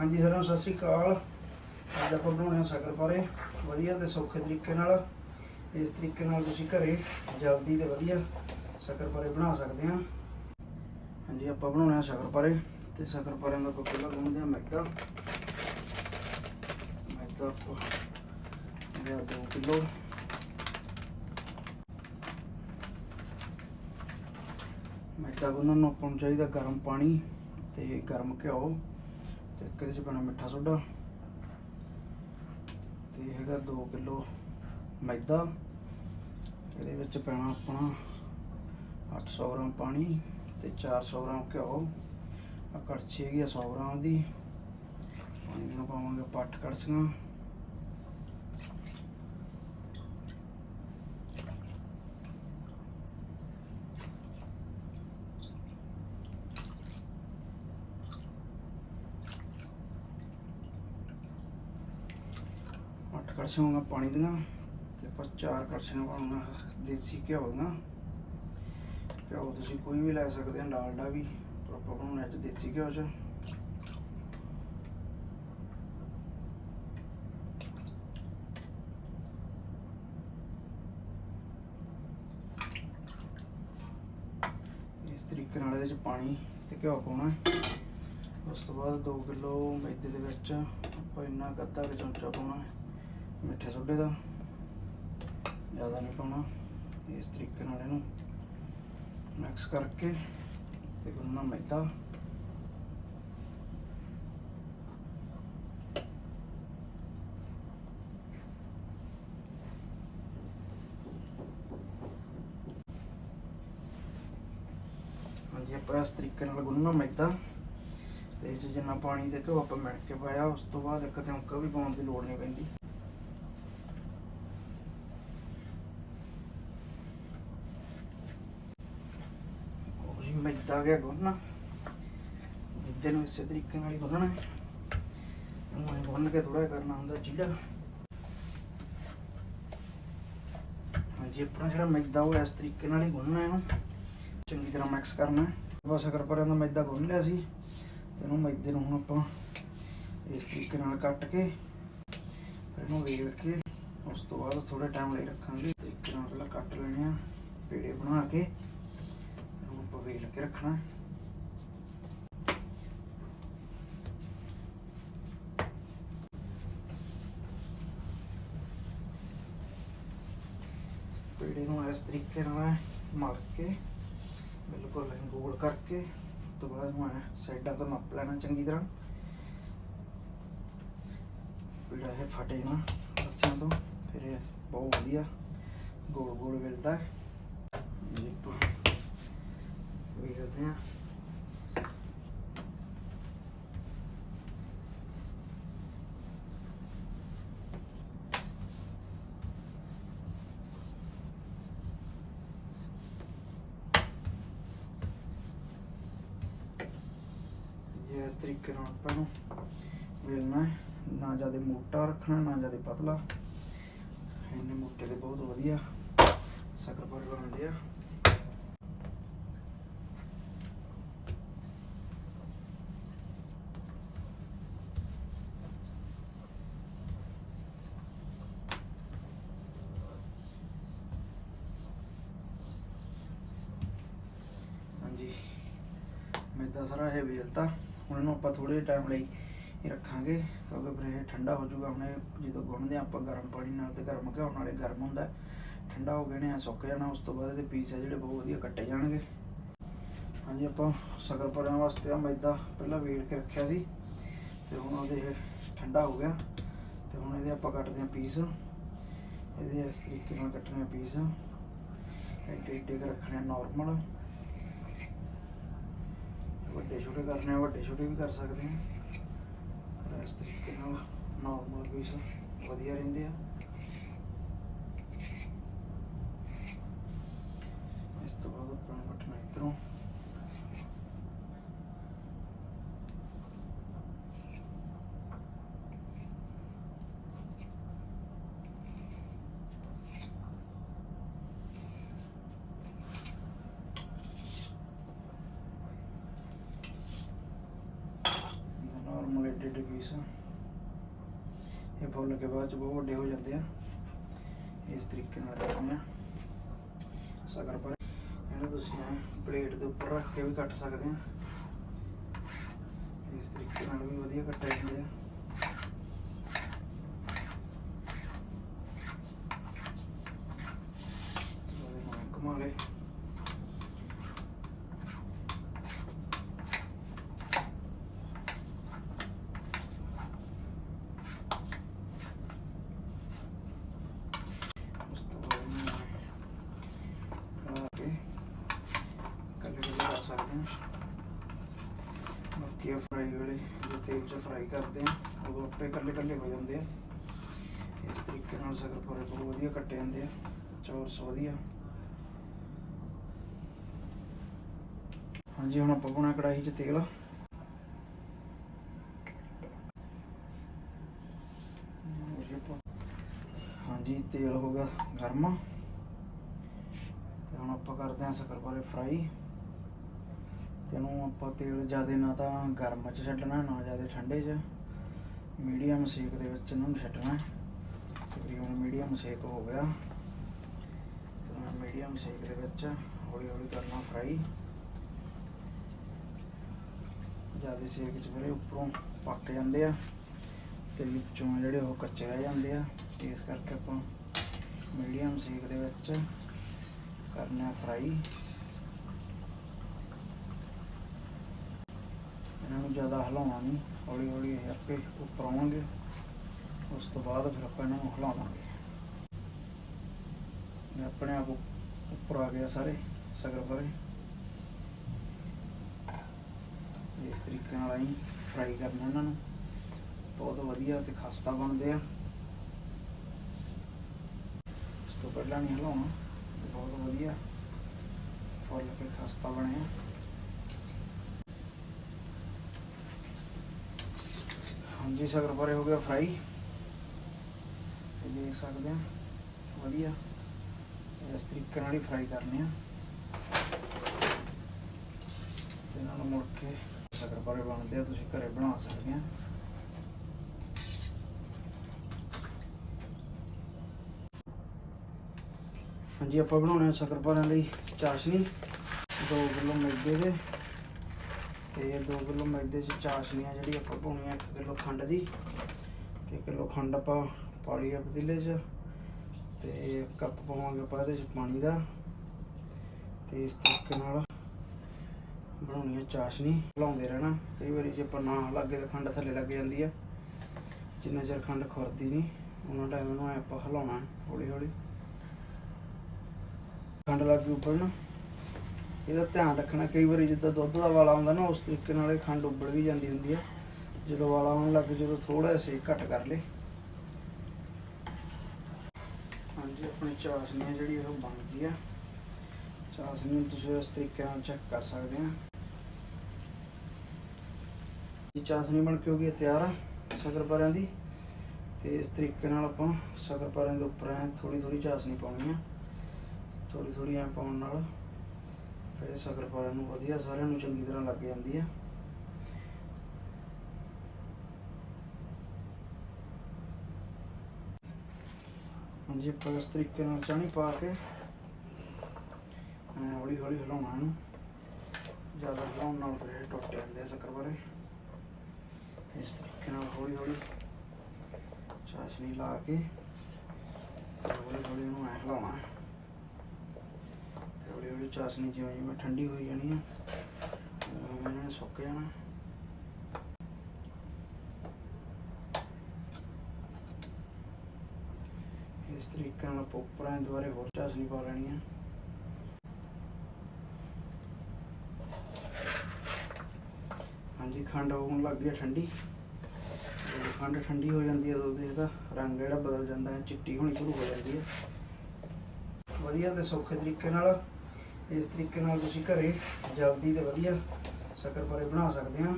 ਹਾਂਜੀ ਸਾਰਿਆਂ ਨੂੰ ਸਤਿ ਸ੍ਰੀ ਅਕਾਲ। ਅੱਜ ਆਪਾਂ ਬਣਾਉਣੇ ਆ ਸ਼ੱਕਰਪਾਰੇ ਵਧੀਆ ਤੇ ਸੌਖੇ ਤਰੀਕੇ ਨਾਲ। ਇਸ ਤਰੀਕੇ ਨਾਲ ਤੁਸੀਂ ਘਰੇ ਜਲਦੀ ਤੇ ਵਧੀਆ ਸ਼ੱਕਰਪਾਰੇ ਬਣਾ ਸਕਦੇ ਆ ਹਾਂਜੀ, ਆਪਾਂ ਬਣਾਉਣੇ ਆ ਸ਼ੱਕਰਪਾਰੇ ਤੇ ਸ਼ੱਕਰਪਾਰਿਆਂ ਦਾ ਕੋਈ ਪਹਿਲਾਂ ਗੁੰਨਦੇ ਆ ਮੈਦਾ। ਮੈਦਾ ਆਪਾਂ ਲਿਆ 2 ਕਿਲੋ ਮੈਦਾ ਗੁੰਨਣ ਨੂੰ ਆਪਾਂ ਨੂੰ ਚਾਹੀਦਾ ਗਰਮ ਪਾਣੀ ਤੇ ਗਰਮ ਘਿਓ। ਤੇ ਇੱਕ ਇਹਦੇ ਚ ਪੈਣਾ ਮਿੱਠਾ ਸੋਡਾ। ਤੇ ਹੈਗਾ 2 ਕਿਲੋ ਮੈਦਾ। ਇਹਦੇ ਵਿੱਚ ਪੈਣਾ ਆਪਣਾ 800 ਗ੍ਰਾਮ ਪਾਣੀ ਤੇ 400 ਗ੍ਰਾਮ ਘਿਓ। ਆ ਕੜਛੀ ਹੈਗੀ ਆ 100 ਗ੍ਰਾਮ ਦੀ। ਪਾਣੀ ਨੂੰ ਪਾਵਾਂਗੇ ਪੱਟ ਕੜਛੀਆਂ। ਅੱਠ ਕੜਛੀਆਂ ਪਾਣੀ ਦੀਆਂ ਤੇ ਆਪਾਂ ਚਾਰ ਕੜਛੀਆਂ ਪਾਉਣਾ, ਦੇਸੀ ਘਿਓ ਦੀਆਂ ਘਿਓ ਤੁਸੀਂ ਕੋਈ ਵੀ ਲੈ ਸਕਦੇ ਆ, ਡਾਲਡਾ ਵੀ, ਪਰ ਆਪਾਂ ਬਣਾਉਣਾ ਅੱਜ ਦੇਸੀ ਘਿਓ ਚ। ਇਸ ਤਰੀਕੇ ਨਾਲ ਇਹਦੇ ਚ ਪਾਣੀ ਤੇ ਘਿਓ ਪਾਉਣਾ ਉਸ ਤੋਂ ਬਾਅਦ 2 ਕਿਲੋ ਮੈਦੇ ਦੇ ਵਿੱਚ ਆਪਾਂ ਇੰਨਾ ਕੁ ਚਮਚਾ ਪਾਉਣਾ ਹੈ। ਮਿੱਠੇ ਸੋਡੇ ਦਾ। ਜ਼ਿਆਦਾ ਨਹੀਂ ਪਾਉਣਾ। ਇਸ ਤਰੀਕੇ ਨਾਲ ਇਹਨੂੰ ਮਿਕਸ ਕਰਕੇ ਤੇ ਗੁੰਨਣਾ ਮੈਦਾ। ਹਾਂਜੀ, ਆਪਾਂ ਇਸ ਤਰੀਕੇ ਨਾਲ ਗੁੰਨਣਾ ਮੈਦਾ। ਤੇ ਜਿੰਨਾ ਪਾਣੀ ਤੇ ਘਿਓ ਆਪਾਂ ਮਿਣ ਕੇ ਪਾਇਆ, ਉਸ ਤੋਂ ਬਾਅਦ ਇੱਕ ਤਿਉਂਕਾ ਵੀ ਪਾਉਣ ਦੀ ਲੋੜ ਨਹੀਂ ਪੈਂਦੀ ਉਹ ਜੀ ਮੈਦਾ ਗਿਆ ਗੁੰਨਣਾ ਮੈਦੇ ਨੂੰ ਇਸੇ ਤਰੀਕੇ ਨਾਲ ਹੀ ਗੁੰਨਣਾ ਹੈ। ਉਹਨੂੰ ਗੁੰਨ ਕੇ ਥੋੜਾ ਕਰਨਾ ਹੁੰਦਾ ਚੀੜਾ ਹਾਂਜੀ, ਆਪਣਾ ਜਿਹੜਾ ਮੈਦਾ ਉਹ ਇਸ ਤਰੀਕੇ ਨਾਲ ਹੀ ਗੁੰਨਣਾ ਇਹਨੂੰ। ਚੰਗੀ ਤਰ੍ਹਾਂ ਮਿਕਸ ਕਰਨਾ ਹੈ। ਬਸ ਸ਼ੱਕਰਪਾਰਿਆਂ ਦਾ ਮੈਦਾ ਗੁੰਨ ਲਿਆ ਸੀ। ਤੇ ਇਹਨੂੰ ਮੈਦੇ ਨੂੰ ਹੁਣ ਆਪਾਂ ਇਸ ਤਰੀਕੇ ਨਾਲ ਕੱਟ ਕੇ ਫਿਰ ਇਹਨੂੰ ਵੇਲ ਕੇ ਉਸ ਤੋਂ ਬਾਅਦ ਥੋੜਾ ਟਾਈਮ ਲਈ ਰੱਖਾਂਗੇ। ਤਰੀਕੇ ਨਾਲ ਪਹਿਲਾਂ ਕੱਟ ਲੈਣੇ ਆ। ਪੇੜੇ ਬਣਾ ਕੇ ਵੇਲ ਕੇ ਰੱਖਣਾ। ਪੇੜੇ ਨੂੰ ਇਸ ਤਰੀਕੇ ਨਾਲ ਮਲ ਕੇ, ਬਿਲਕੁਲ ਗੋਲ ਕਰਕੇ, ਉਸ ਤੋਂ ਬਾਅਦ ਮੈਂ ਸਾਈਡਾਂ ਤੋਂ ਨੱਪ ਲੈਣਾ ਚੰਗੀ ਤਰ੍ਹਾਂ। ਪੀੜਾ ਇਹ ਫਟੇ ਨਾ ਰੱਸਿਆਂ ਤੋਂ, ਫਿਰ ਇਹ ਬਹੁਤ ਵਧੀਆ ਗੋਲ ਗੋਲ ਮਿਲਦਾ ਹੈ। ਜੀ ਵੇਖਦੇ ਹਾਂ। ਇਸ ਤਰੀਕੇ ਨਾਲ ਆਪਾਂ ਨੂੰ ਵੇਲਣਾ ਨਾ ਜ਼ਿਆਦਾ ਮੋਟਾ ਰੱਖਣਾ, ਨਾ ਜ਼ਿਆਦਾ ਪਤਲਾ। ਇੰਨੇ ਮੋਟੇ ਦੇ ਬਹੁਤ ਵਧੀਆ। ਸ਼ੱਕਰਪਾਰੇ ਬਣਦੇ ਆ ਹਾਂਜੀ ਮੈਦਾ ਇਹ ਵੇਲਤਾ ਹੁਣ ਇਹਨੂੰ ਆਪਾਂ ਥੋੜੇ ਟਾਈਮ ਲਈ ਹੀ ਰੱਖਾਂਗੇ ਕਿਉਂਕਿ ਫਿਰ ਇਹ ਠੰਡਾ ਹੋ ਜਾਊਗਾ। ਹੁਣ ਇਹ ਜਦੋਂ ਗੁੰਨਦੇ ਹਾਂ ਆਪਾਂ ਗਰਮ ਪਾਣੀ ਨਾਲ ਤੇ ਗਰਮ ਘਿਓ ਨਾਲ ਗਰਮ ਹੁੰਦਾ ਠੰਡਾ ਹੋ ਗਏ ਨੇ ਸੁੱਕ ਜਾਣਾ, ਉਸ ਤੋਂ ਬਾਅਦ ਇਹਦੇ ਪੀਸ ਆ ਜਿਹੜੇ ਬਹੁਤ ਵਧੀਆ ਕੱਟੇ ਜਾਣਗੇ। ਹਾਂਜੀ, ਆਪਾਂ ਸ਼ੱਕਰਪਾਰਿਆਂ ਵਾਸਤੇ ਆ ਮੈਦਾ ਪਹਿਲਾਂ ਵੇਲ ਕੇ ਰੱਖਿਆ ਸੀ ਤੇ ਹੁਣ ਉਹਦੇ ਇਹ ਠੰਡਾ ਹੋ ਗਿਆ ਤੇ ਹੁਣ ਇਹਦੇ ਆਪਾਂ ਕੱਟਦੇ ਹਾਂ ਪੀਸ ਇਹਦੇ ਇਸ ਤਰੀਕੇ ਨਾਲ ਕੱਟਣੇ ਆ ਪੀਸ ਐਡੇ ਐਡੇ ਕੁ ਰੱਖਣੇ ਨਾਰਮਲ ਵੱਡੇ ਛੋਟੇ ਕਰਨੇ ਆ, ਵੱਡੇ ਛੋਟੇ ਵੀ ਕਰ ਸਕਦੇ ਆ। ਪਰ ਇਸ ਤਰੀਕੇ ਨਾਲ ਨਾਰਮਲ ਪੀਸ ਵਧੀਆ ਰਹਿੰਦੇ ਆ। ਇਸ ਤੋਂ ਬਾਅਦ ਆਪਾਂ ਨੂੰ ਕੱਟਣਾ ਇਧਰੋਂ। ਨਾਰਮਲ ਇਹ ਫੁੱਲ ਕੇ ਬਾਅਦ ਚ ਬਹੁਤ ਵੱਡੇ ਹੋ ਜਾਂਦੇ ਆ। ਇਸ ਤਰੀਕੇ ਨਾਲ ਰੱਖਣੇ ਆ। ਸਗਰ ਪਰ ਇਹਨੂੰ ਤੁਸੀਂ ਐ ਪਲੇਟ ਦੇ ਉੱਪਰ ਰੱਖ ਕੇ ਵੀ ਕੱਟ ਸਕਦੇ ਆ। ਇਸ ਤਰੀਕੇ ਨਾਲ ਵੀ ਵਧੀਆ ਕੱਟੇ ਜਾਂਦੇ ਆ ਕਮਾ ਲੈ ਉਸ ਤੋਂ ਬਾਅਦ ਇਹਨੂੰ ਲਾ ਕੇ ਕੱਲੇ ਕੱਲੇ ਕਰ ਸਕਦੇ ਹਾਂ ਬਾਕੀ ਫਰਾਈ ਵੇਲੇ ਜੇ ਤੇਲ 'ਚ ਫਰਾਈ ਕਰਦੇ ਆ ਉਦੋਂ ਆਪੇ ਕੱਲੇ ਕੱਲੇ ਹੋ ਜਾਂਦੇ ਆ। ਇਸ ਤਰੀਕੇ ਨਾਲ ਸਗਰ ਪੂਰੇ ਬਹੁਤ ਵਧੀਆ ਕੱਟੇ ਜਾਂਦੇ ਆ ਚੌਰਸ ਵਧੀਆ। ਹਾਂਜੀ, ਹੁਣ ਆਪਾਂ ਪਾਉਣਾ ਕੜਾਹੀ 'ਚ ਤੇਲ। ਹਾਂਜੀ ਤੇਲ ਹੋ ਗਿਆ ਗਰਮ। ਤੇ ਹੁਣ ਆਪਾਂ ਕਰਦੇ ਹਾਂ ਸ਼ੱਕਰ ਫਰਾਈ ਤੇ ਇਹਨੂੰ ਆਪਾਂ ਤੇਲ ਜ਼ਿਆਦਾ ਨਾ ਤਾਂ ਗਰਮ 'ਚ ਛੱਡਣਾ, ਨਾ ਜ਼ਿਆਦਾ ਠੰਡੇ 'ਚ। ਮੀਡੀਅਮ ਸੇਕ ਦੇ ਵਿੱਚ ਇਹਨੂੰ ਛੱਡਣਾ। ਤਕਰੀਬਨ ਮੀਡੀਅਮ ਸੇਕ ਹੋ ਗਿਆ। ਮੀਡੀਅਮ ਸੇਕ ਦੇ ਵਿੱਚ ਹੌਲੀ ਹੌਲੀ ਕਰਨਾ ਫਰਾਈ ਜ਼ਿਆਦਾ ਸੇਕ 'ਚ ਵੀਰੇ ਉੱਪਰੋਂ ਪੱਕ ਜਾਂਦੇ ਆ ਤੇ ਵਿੱਚੋਂ ਜਿਹੜੇ ਉਹ ਕੱਚੇ ਰਹਿ ਜਾਂਦੇ ਆ। ਇਸ ਕਰਕੇ ਆਪਾਂ ਮੀਡੀਅਮ ਸੇਕ ਦੇ ਵਿੱਚ ਕਰਨਾ ਫਰਾਈ ਇਹਨਾਂ ਨੂੰ ਜ਼ਿਆਦਾ ਹਿਲਾਉਣਾ ਨਹੀਂ। ਹੌਲੀ ਹੌਲੀ ਇਹ ਆਪੇ ਉੱਪਰ ਆਉਣਗੇ। ਉਸ ਤੋਂ ਬਾਅਦ ਫਿਰ ਆਪਾਂ ਇਹਨਾਂ ਨੂੰ ਹਿਲਾਵਾਂਗੇ। ਆਪਣੇ ਆਪ ਉੱਪਰ ਆ ਗਿਆ ਸਾਰੇ, ਸਗਰ ਬਾਰੇ ਇਸ ਤਰੀਕੇ ਨਾਲ ਅਸੀਂ ਫਰਾਈ ਕਰਨਾ ਇਹਨਾਂ ਨੂੰ। ਬਹੁਤ ਵਧੀਆ ਤੇ ਖਸਤਾ ਬਣਦੇ ਆ। ਇਸ ਤੋਂ ਪਹਿਲਾਂ ਨਹੀਂ ਹਿਲਾਉਣਾ। ਬਹੁਤ ਵਧੀਆ। ਫੁੱਲ ਕੇ ਖਸਤਾ ਬਣਿਆ ਹਾਂਜੀ ਸ਼ਕਰ ਪਰੇ ਹੋ ਗਿਆ ਫਰਾਈ ਦੇਖ ਸਕਦੇ ਆ ਵਧੀਆ। ਇਸ ਤਰੀਕੇ ਨਾਲ ਹੀ ਫਰਾਈ ਕਰਨੇ ਆ। ਤੇ ਇਹਨਾਂ ਨੂੰ ਮੁੜ ਕੇ ਸ਼ਕਰ ਪਰੇ ਬਣਦੇ ਆ, ਤੁਸੀਂ ਘਰੇ ਬਣਾ ਸਕਦੇ ਆ। ਹਾਂਜੀ, ਆਪਾਂ ਬਣਾਉਣੇ ਆ ਸ਼ਕਰਪਾਰਿਆਂ ਲਈ ਚਾਸ਼ਨੀ। 2 ਕਿਲੋ ਮੈਦੇ ਦੇ। ਤੇ 2 ਕਿਲੋ ਮੈਦੇ 'ਚ ਚਾਸ਼ਨੀ ਆ ਜਿਹੜੀ ਆਪਾਂ ਪਾਉਣੀ ਆ 1 ਕਿਲੋ ਖੰਡ ਦੀ ਤੇ ਕਿਲੋ ਖੰਡ ਆਪਾਂ ਪਾਲੀ ਆ ਪਤੀਲੇ 'ਚ ਤੇ ਕੱਪ ਪਾਵਾਂਗੇ ਆਪਾਂ ਇਹਦੇ 'ਚ ਪਾਣੀ ਦਾ ਤੇ ਇਸ ਤਰੀਕੇ ਨਾਲ ਬਣਾਉਣੀ ਆ ਚਾਸ਼ਨੀ ਹਿਲਾਉਂਦੇ ਰਹਿਣਾ। ਕਈ ਵਾਰੀ ਜੇ ਆਪਾਂ ਨਾ ਲੱਗੇ ਤਾਂ ਖੰਡ ਥੱਲੇ ਲੱਗ ਜਾਂਦੀ ਆ। ਜਿੰਨਾ ਚਿਰ ਖੰਡ ਖੁਰਦੀ ਨਹੀਂ, ਉਹਨਾਂ ਟਾਈਮ ਨੂੰ ਆਪਾਂ ਹਿਲਾਉਣਾ ਹੌਲੀ ਹੌਲੀ ਖੰਡ ਲੱਗ ਗਈ ਉੱਬਲਣ ਇਹਦਾ ਧਿਆਨ ਰੱਖਣਾ, ਕਈ ਵਾਰੀ ਜਿੱਦਾਂ ਦੁੱਧ ਦਾ ਵਾਲਾ ਆਉਂਦਾ ਨਾ, ਉਸ ਤਰੀਕੇ ਨਾਲ ਇਹ ਖੰਡ ਉੱਬਲ ਵੀ ਜਾਂਦੀ ਹੁੰਦੀ ਆ। ਜਦੋਂ ਵਾਲਾ ਆਉਣ ਲੱਗ ਜਦੋਂ ਥੋੜਾ ਜਿਹਾ ਸੇਕ ਘੱਟ ਕਰ ਲੇ ਹਾਂਜੀ, ਆਪਣੀ ਚਾਸ਼ਨੀ ਆ ਜਿਹੜੀ ਉਹ ਬਣ ਗਈ ਆ। ਚਾਸ਼ਨੀ ਨੂੰ ਤੁਸੀਂ ਇਸ ਤਰੀਕੇ ਨਾਲ ਚੈੱਕ ਕਰ ਸਕਦੇ ਆ। ਇਹ ਚਾਸ਼ਨੀ ਬਣ ਕੇ ਹੋ ਗਈ ਤਿਆਰ ਆ ਸ਼ਕਰਪਾਰਿਆਂ ਦੀ। ਤੇ ਇਸ ਤਰੀਕੇ ਨਾਲ ਆਪਾਂ ਸ਼ਕਰਪਾਰਿਆਂ ਦੇ ਉੱਪਰ ਐ ਥੋੜੀ ਥੋੜੀ ਚਾਸ਼ਨੀ ਪਾਉਣੀ ਆ। ਥੋੜੀ ਥੋੜੀ ਐ ਪਾਉਣ ਨਾਲ ਫਿਰ ਸ਼ਕਰਪਾਰੇ ਨੂੰ ਵਧੀਆ ਸਾਰਿਆਂ ਨੂੰ ਚੰਗੀ ਤਰ੍ਹਾਂ ਲੱਗ ਜਾਂਦੀ ਆ। ਹਾਂਜੀ, ਆਪਾਂ ਇਸ ਤਰੀਕੇ ਨਾਲ ਚਾਣੀ ਪਾ ਕੇ, ਐ ਹੌਲੀ ਹੌਲੀ ਹਿਲਾਉਣਾ ਇਹਨੂੰ। ਜ਼ਿਆਦਾ ਹਿਲਾਉਣ ਨਾਲ ਫਿਰ ਇਹ ਟੁੱਟ ਜਾਂਦੇ ਆ ਸ਼ਕਰਪਾਰੇ ਇਸ ਤਰੀਕੇ ਨਾਲ ਹੌਲੀ ਹੌਲੀ ਚਾਸ਼ਨੀ ਲਾ ਕੇ ਹੌਲੀ ਹੌਲੀ ਇਹਨੂੰ ਐ ਹਿਲਾਉਣਾ। ਹੈ ਤੇ ਚਾਸ਼ਨੀ ਜਿਵੇਂ ਜਿਵੇਂ ਠੰਡੀ ਹੋਈ ਜਾਣੀ ਆ ਉਵੇਂ ਨੇ ਸੁੱਕ ਜਾਣਾ। ਇਸ ਤਰੀਕੇ ਨਾਲ ਆਪਾਂ ਦੁਆਰੇ ਹੋਰ ਚਾਸ਼ਨੀ ਪਾ ਲੈਣੀ ਆ। ਹਾਂਜੀ, ਖੰਡ ਹੋਣ ਲੱਗ ਗਈ ਠੰਡੀ। ਜਦੋਂ ਖੰਡ ਠੰਡੀ ਹੋ ਜਾਂਦੀ ਹੈ ਉਦੋਂ ਇਹਦਾ ਰੰਗ ਜਿਹੜਾ ਬਦਲ ਜਾਂਦਾ ਹੈ ਚਿੱਟੀ ਹੋਣੀ ਸ਼ੁਰੂ ਹੋ ਜਾਂਦੀ ਹੈ ਵਧੀਆ ਤੇ ਸੌਖੇ ਤਰੀਕੇ ਨਾਲ ਇਸ ਤਰੀਕੇ ਨਾਲ ਤੁਸੀਂ ਘਰੇ ਜਲਦੀ ਤੇ ਵਧੀਆ ਸ਼ੱਕਰਪਾਰੇ ਬਣਾ ਸਕਦੇ ਆ।